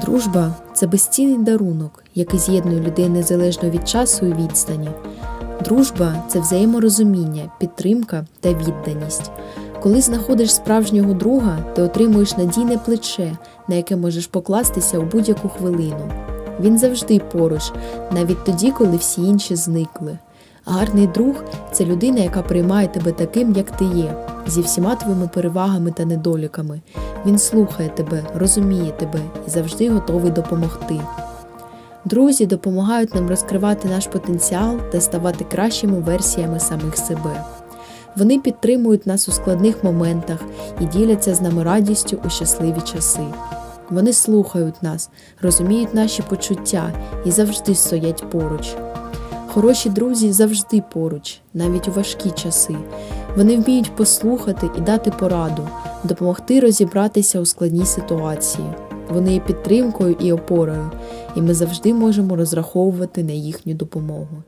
Дружба це безцінний дарунок, який з'єднує людей незалежно від часу і відстані. Дружба це взаєморозуміння, підтримка та відданість. Коли знаходиш справжнього друга, ти отримуєш надійне плече, на яке можеш покластися у будь-яку хвилину. Він завжди поруч, навіть тоді, коли всі інші зникли. Гарний друг це людина, яка приймає тебе таким, як ти є, зі всіма твоїми перевагами та недоліками. Він слухає тебе, розуміє тебе і завжди готовий допомогти. Друзі допомагають нам розкривати наш потенціал та ставати кращими версіями самих себе. Вони підтримують нас у складних моментах і діляться з нами радістю у щасливі часи. Вони слухають нас, розуміють наші почуття і завжди стоять поруч. Хороші друзі завжди поруч, навіть у важкі часи. Вони вміють послухати і дати пораду, допомогти розібратися у складній ситуації. Вони є підтримкою і опорою, і ми завжди можемо розраховувати на їхню допомогу.